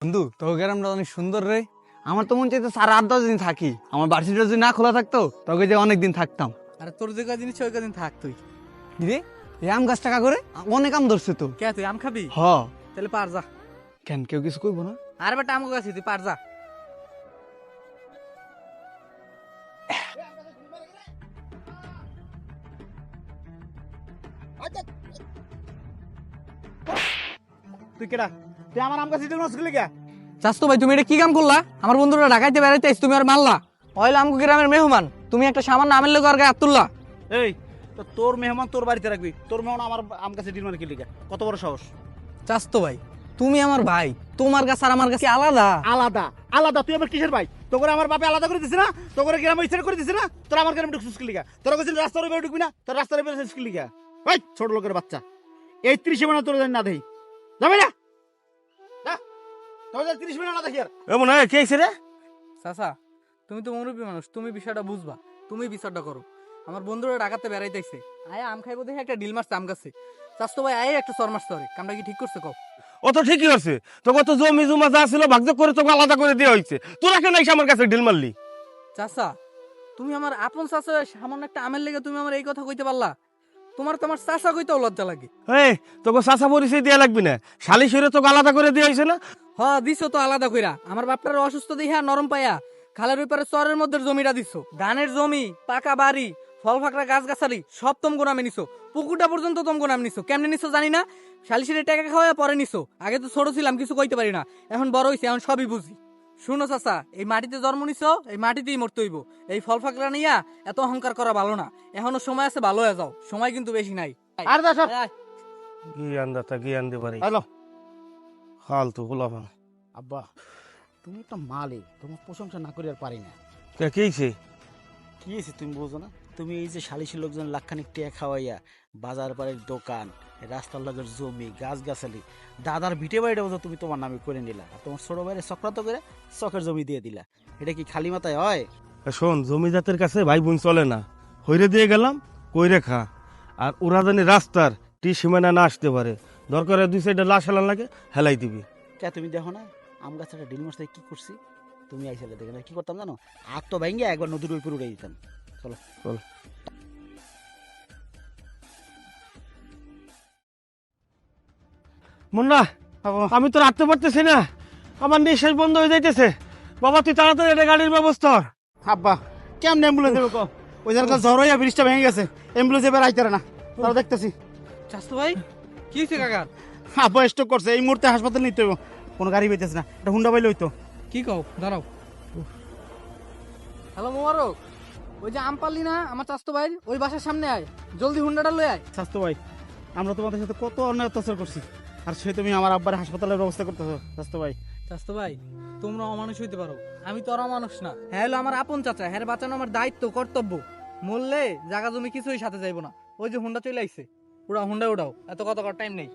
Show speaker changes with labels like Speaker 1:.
Speaker 1: বন্ধু তোর গ্রামটা অনেক সুন্দর রে। আমার তো মন চাইতে সারা আট দশ দিন থাকি। আমার বার্ষিকটা যদি না খোলা থাকতো তোকে যে অনেক দিন থাকতাম।
Speaker 2: আরে তোর যে কদিন ওই কদিন থাক তুই।
Speaker 1: রে? এই আম গাছ টাকা করে অনেক আম ধরছে তো।
Speaker 2: কে তুই আম খাবি?
Speaker 1: হ।
Speaker 2: তাহলে পার যা।
Speaker 1: কেন কেউ কিছু কইবো না?
Speaker 2: আর বেটা আম গাছি তুই পার যা।
Speaker 3: তুই কেডা? তুই আমার আম গাছ ইটেল মাছ খেলে কে
Speaker 2: চাস্তো ভাই তুমি এটা কি কাম করলা? আমার বন্ধুরা ঢাকাইতে বেড়াইতে আইস, তুমি আর মারলা। অইল আমগো গ্রামের মেহমান তুমি একটা সামান্য আমের লোক আর গায়ে হাত
Speaker 3: এই তো তোর মেহমান তোর বাড়িতে রাখবি তোর মেহমান আমার আম গাছে ডিল মারে খেলে কে কত বড় সাহস?
Speaker 2: চাস্তো ভাই তুমি আমার ভাই তোমার কাছে আর আমার কাছে আলাদা?
Speaker 3: আলাদা আলাদা তুই আমার কিসের ভাই? তোকে আমার বাপে আলাদা করে দিছে না? তোকে গ্রামে ইচ্ছা করে দিছে না? তোর আমার গ্রামে ঢুকছিস কি লিগা? তোর কাছে রাস্তার উপরে ঢুকবি না? তোর রাস্তার উপরে ঢুকছিস কি লিগা? ওই ছোট লোকের বাচ্চা। এই ত্রিশে মানে তোর না দেই। যাবে না।
Speaker 4: হয় কে রে?
Speaker 2: চাচা তুমি তো মুরব্বী মানুষ তুমি বিষয়টা বুঝবা তুমি বিচারটা করো। আমার বন্ধুরা ঢাকাতে বেড়াইতেছে আয় আম খাইবো দেখে একটা ডিল মারছে আম গাছে। ভাই আয় একটা সর মারছে কামটা কি ঠিক করছে কও?
Speaker 4: ও তো ঠিকই আছে তোকে তো জমি জমা যা ছিল ভাগযোগ করে তোকে আলাদা করে দেওয়া হয়েছে তোরা কেন এসে আমার কাছে ডিল মারলি?
Speaker 2: চাচা তুমি আমার আপন চাচা সামান্য একটা আমের লেগে তুমি আমার এই কথা কইতে পারলা। তোমার তোমার চাচা কইতেও লজ্জা লাগে।
Speaker 4: এই তোকে চাষা পরিচয় দেওয়া লাগবে না। শালি সরে তোকে আলাদা করে দেওয়া হয়েছে না?
Speaker 2: হ দিছো তো আলাদা কইরা। আমার বাপটার অসুস্থ দেখিয়া নরম পাইয়া। খালের চরের মধ্যে জমিটা দিছো। ধানের জমি পাকা বাড়ি ফল ফাকড়া গাছ গাছালি সব তম নামে নিছো। পুকুরটা পর্যন্ত নামে নিছো। কেমনে নিছো জানি না। শালিশিরে টাকা খাওয়া পরে নিছো। আগে তো ছোট ছিলাম কিছু কইতে পারি না। এখন বড় হইছে এখন সবই বুঝি। শুনো চাচা এই মাটিতে জন্ম নিছো এই মাটিতেই মরতে হইব। এই ফল ফাকড়া নিয়া এত অহংকার করা ভালো না। এখনও সময় আছে ভালো হয়ে যাও। সময় কিন্তু বেশি নাই।
Speaker 3: আর
Speaker 2: আয়,
Speaker 4: দাতা
Speaker 3: হ্যালো।
Speaker 4: হাল তো গোলাপ
Speaker 3: আব্বা তুমি একটা মালিক তোমার প্রশংসা না করে আর পারি না।
Speaker 4: কেছে
Speaker 3: কি হয়েছে তুমি বোঝো না? তুমি এই যে সালিশি লোকজন লাখখানিক টিয়া খাওয়াইয়া বাজার পাড়ের দোকান রাস্তার লগের জমি গাছ গাছালি দাদার ভিটে বাড়িটা বোধ তুমি তোমার নামে করে নিলা আর তোমার ছোট বাইরে চক্রান্ত করে চকের জমি দিয়ে দিলা। এটা কি খালি মাথায় হয়?
Speaker 4: শোন জমিদাতের কাছে ভাই বোন চলে না। হইরে দিয়ে গেলাম কইরে খা। আর ওরা জানি রাস্তার টি সীমানা না আসতে পারে। দরকার দুই সাইডে লাশ হেলান লাগে হেলাই দিবি।
Speaker 3: কে তুমি দেখো না আম গাছ একটা ডিল মাছটা কি করছি? তুমি আইসালে দেখে না কি করতাম জানো? আর তো ভেঙে একবার নদীর উপর উড়ে দিতাম। চলো।
Speaker 4: চল। মুন্না আমি তো রাখতে পারতেছি না। আমার নিঃশ্বাস বন্ধ হয়ে যাইতেছে। বাবা তুই তাড়াতাড়ি একটা গাড়ির ব্যবস্থা কর।
Speaker 3: আব্বা কেমন অ্যাম্বুলেন্স দেবো কো ওই জায়গা জ্বর হইয়া ব্রিজটা ভেঙে গেছে। অ্যাম্বুলেন্স এবার আইতে না। তারা দেখতেছি।
Speaker 2: চাচতো ভাই? কি হয়েছে কাকার
Speaker 3: আব্বা স্ট্রোক করছে এই মুহূর্তে হাসপাতালে নিতে হবে কোনো গাড়ি পেতেছে না। একটা হুন্ডা পাইলে হইতো।
Speaker 2: কি কও? দাঁড়াও। হ্যালো মোবারক। ওই যে আম পারলি না আমার চাস্তো ভাই ওই বাসার সামনে আয়। জলদি হুন্ডাটা লয়ে আয়।
Speaker 3: স্বাস্থ্য ভাই আমরা তোমাদের সাথে কত অন্যায় অত্যাচার করছি। আর সে তুমি আমার আব্বার হাসপাতালের ব্যবস্থা করতেছো স্বাস্থ্য ভাই।
Speaker 2: চাস্তো ভাই তোমরা অমানুষ হইতে পারো। আমি তো আর অমানুষ না। হ্যাঁ হলো আমার আপন চাচা। হ্যাঁ বাঁচানো আমার দায়িত্ব কর্তব্য। মরলে জায়গা জমি কিছুই সাথে যাইবো না। ওই যে হুন্ডা চলে আইছে। উড়াও হুন্ডা উড়াও এত কত টাইম নেই।